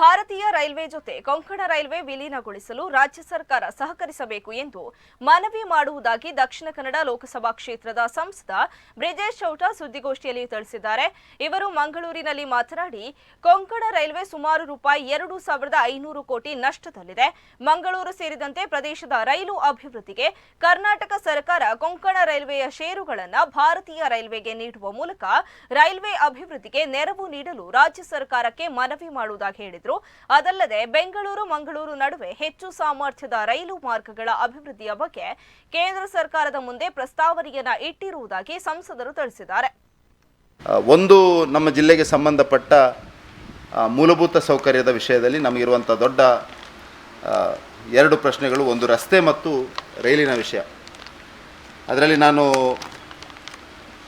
ಭಾರತೀಯ ರೈಲ್ವೆ ಜೊತೆ ಕೊಂಕಣ ರೈಲ್ವೆ ವಿಲೀನಗೊಳಿಸಲು ರಾಜ್ಯ ಸರ್ಕಾರ ಸಹಕರಿಸಬೇಕು ಎಂದು ಮನವಿ ಮಾಡುವುದಾಗಿ ದಕ್ಷಿಣ ಕನ್ನಡ ಲೋಕಸಭಾ ಕ್ಷೇತ್ರದ ಸಂಸದ ಬ್ರಿಜೇಶ್ ಚೌಟ ಸುದ್ದಿಗೋಷ್ಠಿಯಲ್ಲಿ ತಿಳಿಸಿದ್ದಾರೆ. ಇವರು ಮಂಗಳೂರಿನಲ್ಲಿ ಮಾತನಾಡಿ, ಕೊಂಕಣ ರೈಲ್ವೆ ಸುಮಾರು ರೂಪಾಯಿ ಎರಡು ಸಾವಿರದ ಐನೂರು ಕೋಟಿ ನಷ್ಟದಲ್ಲಿದೆ. ಮಂಗಳೂರು ಸೇರಿದಂತೆ ಪ್ರದೇಶದ ರೈಲು ಅಭಿವೃದ್ಧಿಗೆ ಕರ್ನಾಟಕ ಸರ್ಕಾರ ಕೊಂಕಣ ರೈಲ್ವೆಯ ಷೇರುಗಳನ್ನು ಭಾರತೀಯ ರೈಲ್ವೆಗೆ ನೀಡುವ ಮೂಲಕ ರೈಲ್ವೆ ಅಭಿವೃದ್ಧಿಗೆ ನೆರವು ನೀಡಲು ರಾಜ್ಯ ಸರ್ಕಾರಕ್ಕೆ ಮನವಿ ಮಾಡುವುದಾಗಿ ಹೇಳಿದರು. ಅದಲ್ಲದೆ ಬೆಂಗಳೂರು, ಮಂಗಳೂರು ನಡುವೆ ಹೆಚ್ಚು ಸಾಮರ್ಥ್ಯದ ರೈಲು ಮಾರ್ಗಗಳ ಅಭಿವೃದ್ಧಿಯ ಬಗ್ಗೆ ಕೇಂದ್ರ ಸರ್ಕಾರದ ಮುಂದೆ ಪ್ರಸ್ತಾವನೆಯನ್ನ ಇಟ್ಟಿರುವುದಾಗಿ ಸಂಸದರು ತಿಳಿಸಿದ್ದಾರೆ. ಒಂದು ನಮ್ಮ ಜಿಲ್ಲೆಗೆ ಸಂಬಂಧಪಟ್ಟ ಮೂಲಭೂತ ಸೌಕರ್ಯದ ವಿಷಯದಲ್ಲಿ ನಮಗಿರುವಂಥ ದೊಡ್ಡ ಎರಡು ಪ್ರಶ್ನೆಗಳು. ಒಂದು ರಸ್ತೆ ಮತ್ತು ರೈಲಿನ ವಿಷಯ. ಅದರಲ್ಲಿ ನಾನು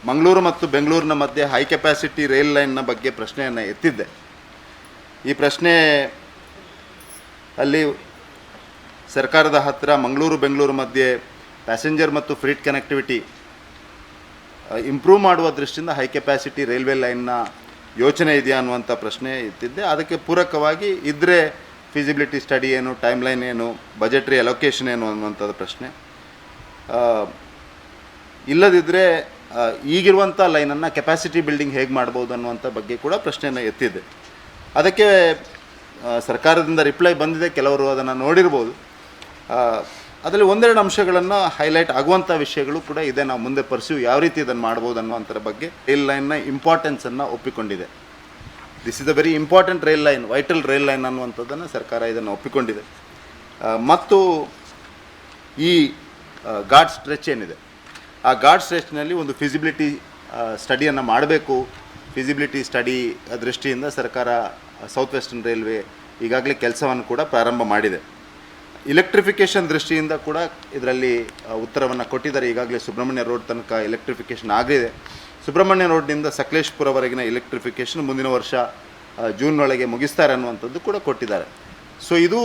ಮಂಗಳೂರು ಮತ್ತು ಬೆಂಗಳೂರಿನ ಮಧ್ಯೆ ಹೈ ಕೆಪ್ಯಾಸಿಟಿ ರೈಲ್ ಲೈನ್ನ ಬಗ್ಗೆ ಪ್ರಶ್ನೆಯನ್ನು ಎತ್ತಿದ್ದೆ. ಈ ಪ್ರಶ್ನೆ ಅಲ್ಲಿ ಸರ್ಕಾರದ ಹತ್ತಿರ ಮಂಗಳೂರು, ಬೆಂಗಳೂರು ಮಧ್ಯೆ ಪ್ಯಾಸೆಂಜರ್ ಮತ್ತು ಫ್ರೀಟ್ ಕನೆಕ್ಟಿವಿಟಿ ಇಂಪ್ರೂವ್ ಮಾಡುವ ದೃಷ್ಟಿಯಿಂದ ಹೈ ಕೆಪ್ಯಾಸಿಟಿ ರೈಲ್ವೆ ಲೈನ್ನ ಯೋಚನೆ ಇದೆಯಾ ಅನ್ನುವಂಥ ಪ್ರಶ್ನೆ ಇತ್ತಿದ್ದೆ ಅದಕ್ಕೆ ಪೂರಕವಾಗಿ ಇದ್ದರೆ ಫಿಸಿಬಿಲಿಟಿ ಸ್ಟಡಿ ಏನು ಟೈಮ್ ಲೈನ್ ಏನು ಬಜೆಟ್ರಿ ಅಲೊಕೇಶನ್ ಏನು ಅನ್ನುವಂಥದ್ದು ಪ್ರಶ್ನೆ. ಇಲ್ಲದಿದ್ದರೆ ಈಗಿರುವಂಥ ಲೈನನ್ನು ಕೆಪ್ಯಾಸಿಟಿ ಬಿಲ್ಡಿಂಗ್ ಹೇಗೆ ಮಾಡ್ಬೋದು ಅನ್ನುವಂಥ ಬಗ್ಗೆ ಕೂಡ ಪ್ರಶ್ನೆಯನ್ನು ಎತ್ತಿದ್ದೆ. ಅದಕ್ಕೆ ಸರ್ಕಾರದಿಂದ ರಿಪ್ಲೈ ಬಂದಿದೆ. ಕೆಲವರು ಅದನ್ನು ನೋಡಿರ್ಬೋದು. ಅದರಲ್ಲಿ ಒಂದೆರಡು ಅಂಶಗಳನ್ನು ಹೈಲೈಟ್ ಆಗುವಂಥ ವಿಷಯಗಳು ಕೂಡ ಇದೆ. ನಾವು ಮುಂದೆ ಪರ್ಸ್ಯೂ ಯಾವ ರೀತಿ ಇದನ್ನು ಮಾಡ್ಬೋದು ಅನ್ನುವಂಥರ ಬಗ್ಗೆ ರೈಲ್ ಲೈನ್ನ ಇಂಪಾರ್ಟೆನ್ಸನ್ನು ಒಪ್ಪಿಕೊಂಡಿದೆ. This is a very important rail line vital rail line ಅನ್ನುವಂಥದ್ದನ್ನು ಸರ್ಕಾರ ಇದನ್ನು ಒಪ್ಪಿಕೊಂಡಿದೆ. ಮತ್ತು ಈ ಘಾಟ್ ಸ್ಟ್ರೆಚ್ ಏನಿದೆ? ಆ ಘಾಟ್ ಸ್ಟ್ರೆಚ್ನಲ್ಲಿ ಒಂದು ಫಿಸಿಬಿಲಿಟಿ ಸ್ಟಡಿಯನ್ನು ಮಾಡಬೇಕು. ಫಿಸಿಬಿಲಿಟಿ ಸ್ಟಡಿ ದೃಷ್ಟಿಯಿಂದ ಸರ್ಕಾರ ಸೌತ್ ವೆಸ್ಟರ್ನ್ ರೈಲ್ವೆ ಈಗಾಗಲೇ ಕೆಲಸವನ್ನು ಕೂಡ ಪ್ರಾರಂಭ ಮಾಡಿದೆ. ಇಲೆಕ್ಟ್ರಿಫಿಕೇಷನ್ ದೃಷ್ಟಿಯಿಂದ ಕೂಡ ಇದರಲ್ಲಿ ಉತ್ತರವನ್ನು ಕೊಟ್ಟಿದ್ದಾರೆ. ಈಗಾಗಲೇ ಸುಬ್ರಹ್ಮಣ್ಯ ರೋಡ್ ತನಕ ಎಲೆಕ್ಟ್ರಿಫಿಕೇಷನ್ ಆಗಿದೆ. ಸುಬ್ರಹ್ಮಣ್ಯ ರೋಡ್ನಿಂದ ಸಕಲೇಶ್ಪುರವರೆಗಿನ ಎಲೆಕ್ಟ್ರಿಫಿಕೇಷನ್ ಮುಂದಿನ ವರ್ಷ ಜೂನ್ ಒಳಗೆ ಮುಗಿಸ್ತಾರೆ ಅನ್ನುವಂಥದ್ದು ಕೂಡ ಕೊಟ್ಟಿದ್ದಾರೆ. ಸೊ ಇದು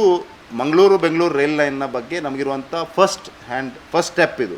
ಮಂಗಳೂರು ಬೆಂಗಳೂರು ರೈಲ್ ಲೈನ್ನ ಬಗ್ಗೆ ನಮಗಿರುವಂಥ ಫಸ್ಟ್ ಹ್ಯಾಂಡ್ ಫಸ್ಟ್ ಸ್ಟೆಪ್ ಇದು.